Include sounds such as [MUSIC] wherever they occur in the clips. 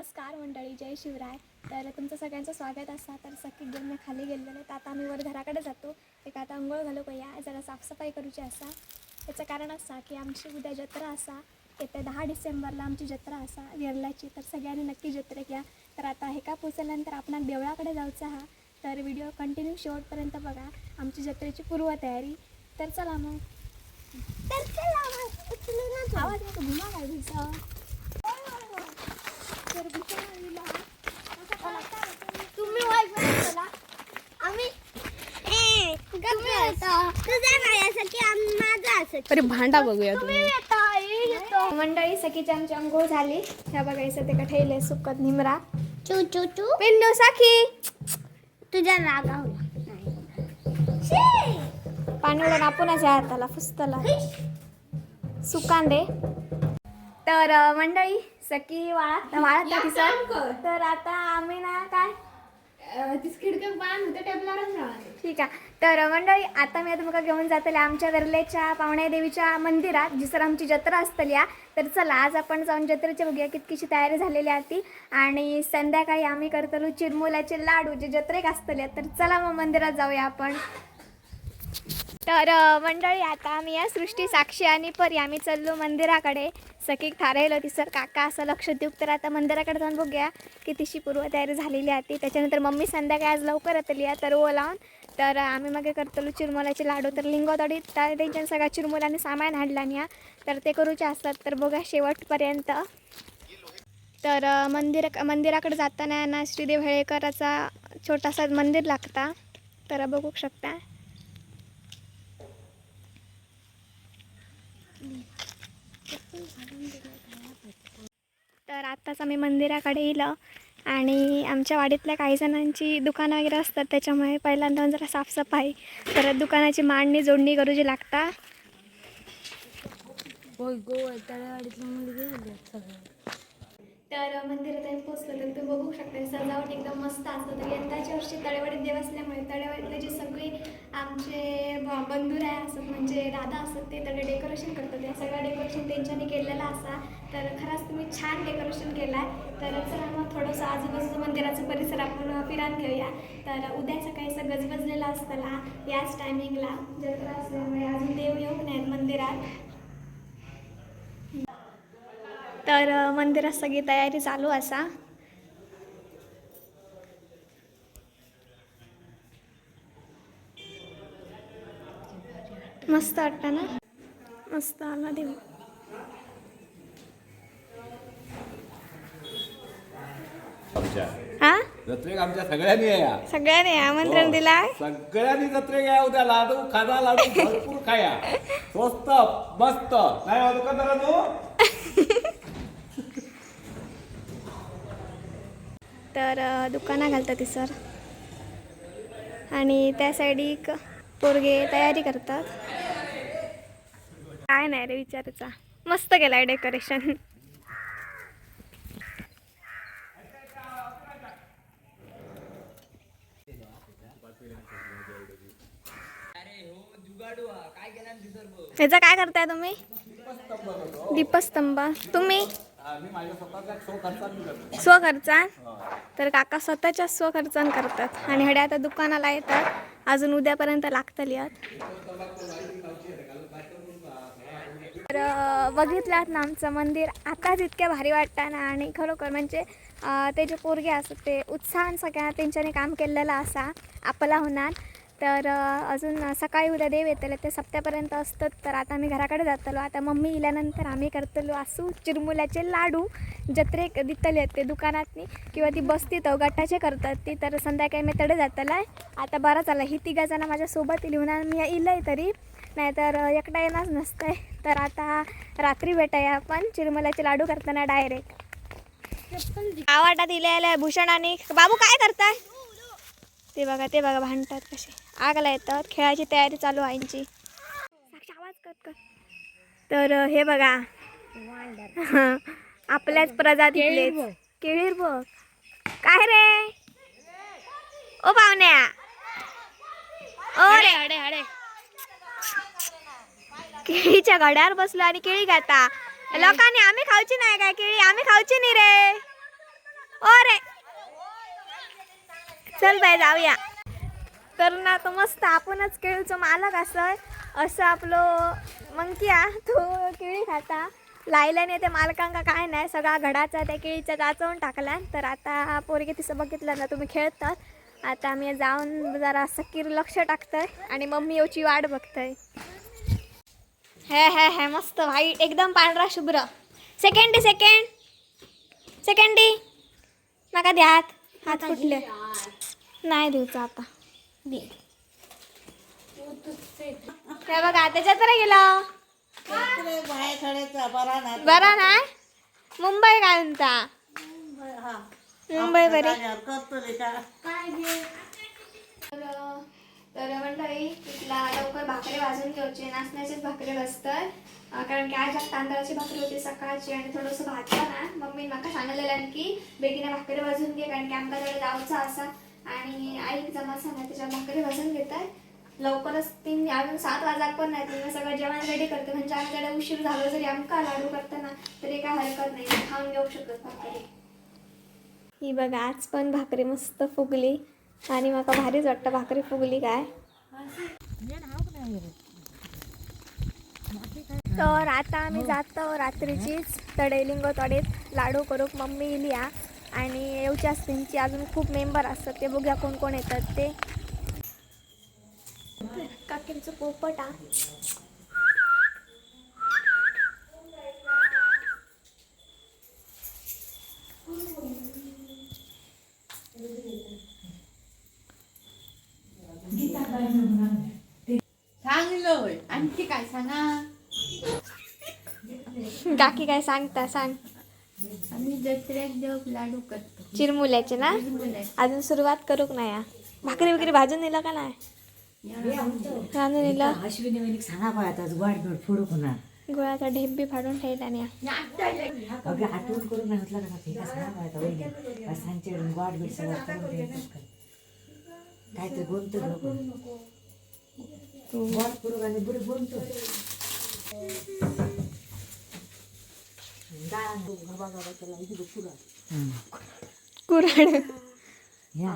नमस्कार मंडळी जय शिवराय. तर तुमचं सगळ्यांचं स्वागत असा तर सखी घेऊन मी खाली गेलेले तर आता आम्ही वर घराकडे जातो. एक आता अंघोळ घालू या? जरा साफसफाई करूची असा. त्याचं कारण असा की आमची उद्या जत्रा असा. येत्या दहा डिसेंबरला आमची जत्रा असा. वेरलाची. तर सगळ्यांनी नक्की जत्रेक या तर आता हे का पोचल्यानंतर आपण देवळाकडे जायचं हा. तर व्हिडिओ कंटिन्यू शेवटपर्यंत बघा. आमची जत्रेची पूर्वतयारी. तर चला मग. तर चला मग आवाज घुमा काय असं अरे भांडा बघूया तुम्ही. तुम्ही मंडळी सखीची आमची अंघोळ झाली. ह्या बघायचं ते ठेवले सुकत निमरा. चू चू चू. पिंडू सखी. तुझ्या रागावला पाणी उडून आपणच हाताला फुसतला. सुकांदे. तर मंडळी सखी होती सर तर आता आम्ही ना काय? ठीक आहे. तर मंडळी आता मी तुमका घेऊन जातले आमच्या घरलेच्या पावण्या देवीच्या मंदिरात जिसर आमची जत्रा असतली. तर चला आज आपण जाऊन जत्रेची बघूया कितकीशी तयारी झालेली आहे ती. आणि संध्याकाळी आम्ही करतलो चिरमुल्याचे लाडू जे जत्रेक असतले तर चला मग मंदिरात जाऊया आपण. तर मंडळी आता आम्ही या सृष्टी साक्षी आणि परी आम्ही चाललो मंदिराकडे. सखी थारायलो ती सर काका असं लक्ष देऊ तर आता मंदिराकडे जाऊन बघूया. की तिची पूर्वतयारी झालेली आहे ती. त्याच्यानंतर मम्मी संध्याकाळी आज लवकर येतली आहे तर ओ लावून. तर आम्ही मग करतलो चिरमुलाचे लाडू. तर लिंगोदडी तर त्यांच्या सगळ्या चिरमुलाने सामान हाडला या. तर ते करूचे असतात तर बघा शेवटपर्यंत. तर मंदिर मंदिराकडे जाताना ना श्रीदेव हेळेकराचा छोटासा मंदिर लागता. तर बघू शकता. तर आत्ताच आम्ही मंदिराकडे येलं आणि आमच्या वाडीतल्या काही जणांची दुकानं वगैरे असतात त्याच्यामुळे पहिल्यांदा जरा साफसफाई परत दुकानाची मांडणी जोडणी करूची लागता. तर मंदिरात आम्ही पोचलो तर तुम्ही बघू शकता सजावट एकदम मस्त असतं. तर यंदाच्या वर्षी तळेवाडीत देव असल्यामुळे तळेवाडीतले जे सगळे आमचे बंधू आहे असत म्हणजे दादा असत ते तर डेकोरेशन करतात. या सगळं डेकोरेशन त्यांच्यानी केलेलं असा. तर खरंच तुम्ही छान डेकोरेशन केलं आहे तर चला मग थोडंसं आजूबाजूचं मंदिराचं परिसर आपण फिरान घेऊया. तर उद्या सकाळी असं गजबजलेला असताना याच टायमिंगला जत्रा असल्यामुळे म्हणजे अजून देव येऊन आहेत मंदिरात. तर मंदिरात सगळी तयारी चालू असा. मस्त वाटतं ना? मस्त आला देव. आमच्या. हा? जत्रेक आमच्या सगळ्यांनी या. सगळ्यांनी आमंत्रण हो. दिलाय? सगळ्यांनी जत्रेक या उद्या लाडू खाजा लाडू भरपूर खाया. स्वस्त मस्त. नाही हो दुकानदारांनो तर दुकानं घालतात ती सर. आणि त्या साईडीक पोरगे तयारी करतात. काय नाही रे विचारायचा. मस्त केलाय डेकोरेशन. याचा काय करताय तुम्ही? दीपस्तंभ. तुम्ही? मी स्वखर्चान? तर काका स्वतःच्या स्वखर्चान करतात. आणि हड्या आता दुकानाला येतात. अजून उद्यापर्यंत लागतली आहेत. तर अं, बघितलात ना आमचं मंदिर. आताच इतक्या भारी वाटतं ना आणि खरोखर म्हणजे ते जे पोरगे असतात ते उत्साहान सगळ्या त्यांच्याने काम केलेलं असा आपला होणार. तर अजून सकाळी उद्या देव येतले ते सप्त्यापर्यंत असतात. तर आता आम्ही घराकडे जातलो. आता मम्मी इल्यानंतर आम्ही करतलो असू चिरमुल्याचे लाडू. जत्रेक दितले ते दुकानातनी. किंवा ती बसती तो गटाचे करतात ती. तर संध्याकाळी मी तडे जातला. आता बरं झालं. ही तिघा जण माझ्यासोबत लिहून मी इलंय तरी. नाहीतर एकटा येणारच नसतंय. तर आता रात्री भेटाया आपण चिरमुल्याचे लाडू करताना डायरेक्ट आवाटा दिलेला भूषण आणि बाबू काय करताय? ते बघा ते बघा भांडतात कसे. आगला येतात खेळाची तयारी चालू आहे यांची आवाज कर कर. तर हे बघा. [LAUGHS] आपल्याच प्रजातीतले केळीर बघ. काय रे? ओ पाहुण्या. ओ रे. केळीच्या घड्यावर बसलो आणि केळी खाता. लोकांनी आम्ही खाऊची नाही काय केळी? आम्ही खाऊची नाही रे. चल बाय जाऊया. तर ना तो मस्त आपणच केळीचो मालक असय असं आपलं मंकिया तो केळी खाता. लायल्याने ते मालकांका काय नाही. सगळा घडाचा त्या केळीचा जाचवून टाकला. तर आता पोरगे तिचं बघितलं ना तुम्ही खेळतात. आता मी जाऊन जरा सकीर लक्ष टाकतंय आणि मम्मी येऊची वाट बघतंय. हे हे हे मस्त भाई एकदम पांढरा शुभ्र. सेकंडी सेकंड. सेकंडी. नका द्या हात हात फुटले. नाही देऊचा आता. दे. हे बघा त्याच्यात तर गेलं. बरा नाही मुंबई काय म्हणता मुंबई बरी. तर तर मंडळी तिथला लवकर भाकरी भाजून घ्यायची. नाचण्याचीच भाकरी बसतात. कारण की आज तांदळाची भाकरी होती सकाळची आणि थोडंसं भात आहे. मम्मी माका सांगितलेलं की बेगीने भाकरी भाजून घे कारण की आमका जवळ जाऊचा असा. आणि आई जमा सांगा त्याच्या भाकरी भाजून घेतात लवकरच तीन अजून सात वाजाक पण नाही तुम्ही सगळं जेवण रेडी करते. म्हणजे आम्ही त्याला उशीर झालो जरी आमका लाडू करताना तरी काय हरकत नाही. खाऊन घेऊ शकत भाकरी. ही बघा आज पण भाकरी मस्त फुगली. आणि मला भारीच वाटतं भाकरी फुगली काय. तर आता आम्ही जातो रात्रीचीच. तडेलिंग तडेत लाडू करूक मम्मी इली आणि येवच्या त्यांची अजून खूप मेंबर असतात ते बघूया कोण कोण येतात ते. काकींचं पोपट सांगलं होय. आणखी काय सांगा? काकी काय सांगता सांग. आम्ही जत्रेत देव लाडू करतो. चिरमुल्याचे ना? अजून सुरुवात करूक नाही? हा. भाकरी वगैरे भाजून दिलं का नाही? रांधून दिलं अश्विनी वैनिक सांगा बा आता वाट बिट फोडू पुन्हा गुळाचा ढेप बी फाडून ठेवला नाही अगं आठवण करून नाही म्हटलं का ते का सांगा बा आता वहिनी. सांगचे वाट बीट सगळं करून द्यायचं काय काहीतरी बोलतो नको वाट करू आणि बुडी बोलतो. कुराड ह्या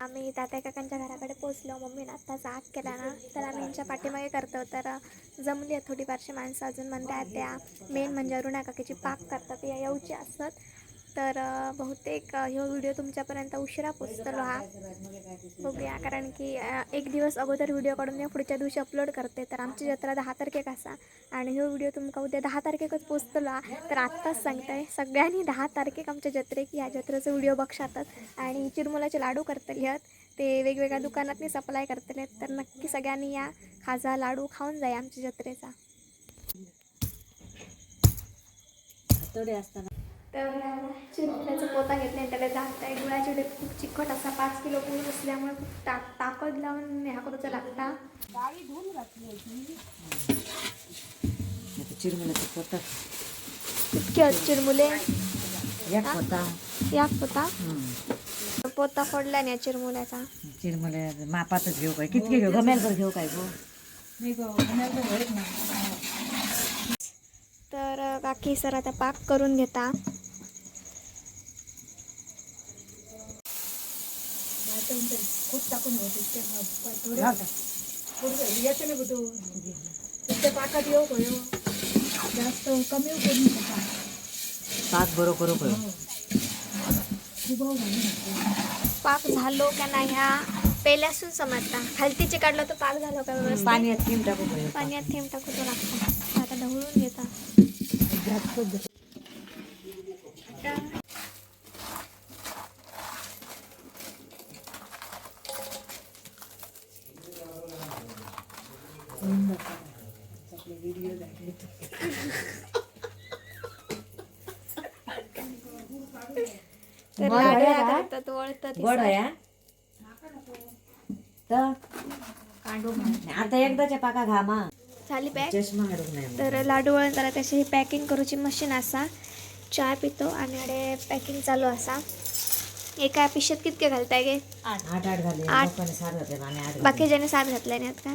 आम्ही तात्या काकांच्या घराकडे पोचलो मम्मीने आत्ताच आग केला ना तर आम्ही यांच्या पाठीमागे करतो. तर जमली आहेत थोडीफारशी माणसं अजून म्हणतात त्या मेन म्हणजे अरुणा काकीची पाक करतात. या येऊची असतात. तर बहुतेक अं, ह्यो व्हिडिओ तुमच्यापर्यंत उशिरा पोचतलो हा. बघूया कारण की एक दिवस अगोदर व्हिडिओ काढून मी पुढच्या दिवशी अपलोड करते. तर आमची जत्रा दहा तारखेक असा. आणि ह्यो व्हिडिओ तुमका उद्या दहा तारखेकच पोचतलो हा. तर आत्ताच सांगताय सगळ्यांनी दहा तारखेक आमच्या जत्रेक ह्या जत्रेचा व्हिडिओ बघशातच. आणि चिरमुलाचे लाडू करतले आहेत ते वेगवेगळ्या दुकानातनी सप्लाय करतले आहेत तर नक्की सगळ्यांनी या खाजा लाडू खाऊन जाय आमच्या जत्रेचा. असताना तर चिरमुल्याचा पोता घेतला आणि त्याला जात आहे गुळाचे डेप खूप चिकट असा पाच किलो गुळ असल्यामुळे खूप ता ताकद लावून ह्या करूचा लागता आता. चिरमुल्याचं पोतात इतके चिरमुले एक होता या पोता? पोता फोडला नाही चिरमुल्याचा चिरमुल्या मापातच घेऊ काय? कितके घेऊ? गमेल घेऊ काय गो? तर काकी सर आता पाक करून घेता. पाक बरो करू करू पाक झालो का नाही ह्या पेल्यासून समजता. खालतीचे काढलं तर पाक झालो का व्यवस्थित? पाण्यात थेंब टाकू पाण्यात थेंब टाकून तो लागतो आता ढवळून घेता. तर लाडू करतात वळतात गोड या तर? आता एकदाच्या पाका घामा झाली पॅक चष्मा हाडूक नाही तर लाडू जरा त्याची ही पॅकिंग करूची मशीन असा. चहा पितो आणि अडे पॅकिंग चालू असा. एका पिशेत कितके घालताय गे? आठ आठ घाले आठ. लोकांनी सात घातले आणि आठ घातले. बाकीच्याने सात घातल्या नाहीत का?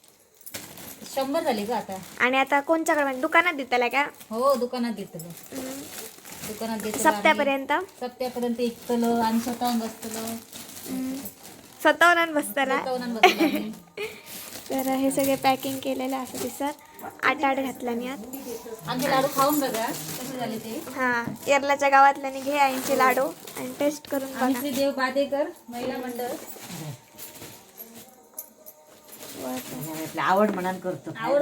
शंभर झाले का आता. आणि आता कोणच्याकडे म्हणजे दुकानात देताला का? हो दुकानात हम्म. दुकानात घेतलं सप्त्यापर्यंत? सप्त्यापर्यंत इकतलं आणि स्वतःहून बसतलं. स्वतःहून बसताला स्वतःहून बसतलं आम्ही. [LAUGHS] तर हे सगळे पॅकिंग केलेलं असं दिसत. आठ आठ घातला मी आत. आमचे लाडू खाऊन बघा कसे झाले ते. हा केरलाच्या गावातल्याने घे आईंचे लाडू आणि टेस्ट करून आम्ही बघा. श्री देव बादेकर महिला मंडळ. आवड म्हणान करतो. आवड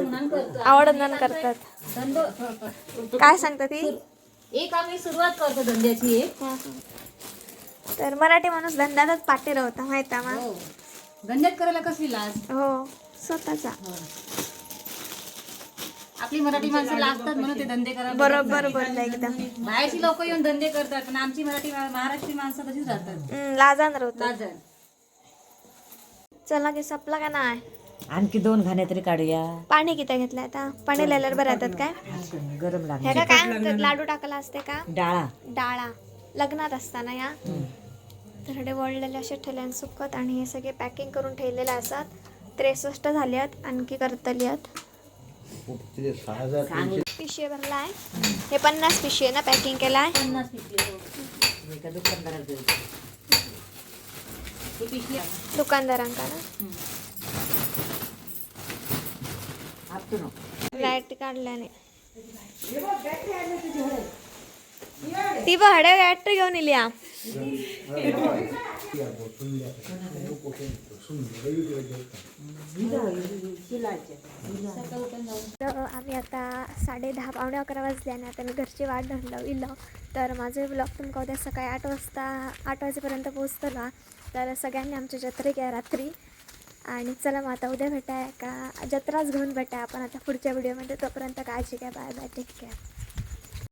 म्हणून करतो. करतात. धंदो. काय सांगता ती? एक आम्ही सुरुवात करतो धंद्याची एक. हा, हा. तर मराठी माणूस धंद्यातच पाटील होता माहिती आहे मा हो धंद्यात करायला कसली लाज? हो स्वतःचा. आपली मराठी माणसं लागतात म्हणून ते धंदे करायला बरोबर बोलला एकदम बाहेरची लोक येऊन धंदे करतात पण आमची मराठी महाराष्ट्रीय माणसं तशीच राहतात. हम्म, लाजान होत लाजन. चला की सपला का नाही? आणखी दोन घाणे तरी काढूया. पाणी किती घेतलं आता? पाणी लिहिल्यावर बरं येतात काय? गरम ह्या लागणार. का काय म्हणतात? लाडू टाकला असते का? डाळा. डाळा. लग्नात असताना या. थोडे वळलेले असे आणि सुकत आणि हे सगळे पॅकिंग करून ठेवलेले असतात. त्रेसष्ट झाले आहेत आणखी करतली आहेत पिशे भरला आहे हे पन्नास पिशे ना पॅकिंग केला आहे पन्नास पिशवी. एका दुकानदाराला द्यायचं. ही पिशवी दुकानदारांका ना आपटू नको लाइट काढल्याने. ती भाड्या बॅटरी घेऊन येली तर आम्ही आता साडे दहा पावणे अकरा वाजल्याने आता मी घरची वाट धरलं इलं. तर माझे ब्लॉग तुमका उद्या सकाळी आठ वाजता आठ वाजेपर्यंत पोहोचतला तर सगळ्यांनी आमची जत्रे घ्या रात्री. आणि चला मग आता उद्या भेटाय का? जत्राच घेऊन भेटाय आपण आता पुढच्या व्हिडिओमध्ये तोपर्यंत काळजी घ्या. Bye bye take care